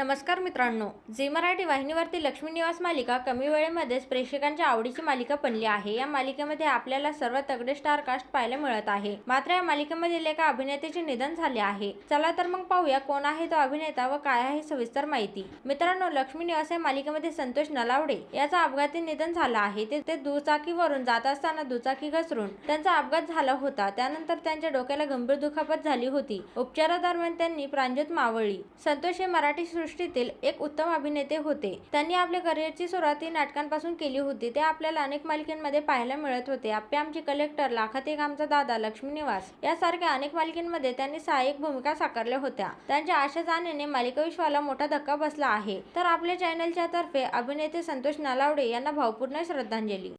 नमस्कार मित्रांनो झी मराठी वाहिनीवरती लक्ष्मी निवास मालिका कमी वेळेमध्येच प्रेक्षकांच्या आवडीची मालिका बनली आहे. या मालिकेमध्ये आपल्याला सर्व तगडे स्टार कास्ट पाहायला मिळत आहे. मात्र या मालिकेमधील एका अभिनेत्याचे निधन झाले आहे. चला तर मग पाहूया कोण आहे तो अभिनेता व काय आहे सविस्तर माहिती. मित्रांनो लक्ष्मी निवास या मालिकेमध्ये संतोष नलावडे याचा अपघाती निधन झाला आहे. ते ते दुचाकीवरून जात असताना दुचाकी घसरून त्यांचा अपघात झाला होता. त्यानंतर त्यांच्या डोक्याला गंभीर दुखापत झाली होती. उपचारादरम्यान त्यांनी प्राणज्योत मावळली संतोष हे मराठी सृष्टीतील एक उत्तम अभिनेते होते. त्यांनी आपल्या करिअरची सुरुवात ही नाटकांपासून केली होती. ते आपल्याला अनेक मालिकांमध्ये पाहायला मिळत होते. आप्पे आमचे कलेक्टर लाखात एक आमचा दादा लक्ष्मी निवास यासारख्या अनेक मालिकांमध्ये त्यांनी सहाय्यक भूमिका साकारल्या होत्या. त्यांच्या आशा जाण्याने मालिका विश्वाला मोठा धक्का बसला आहे. तर आपल्या चॅनलच्या तर्फे अभिनेते संतोष नालावडे यांना भावपूर्ण श्रद्धांजली.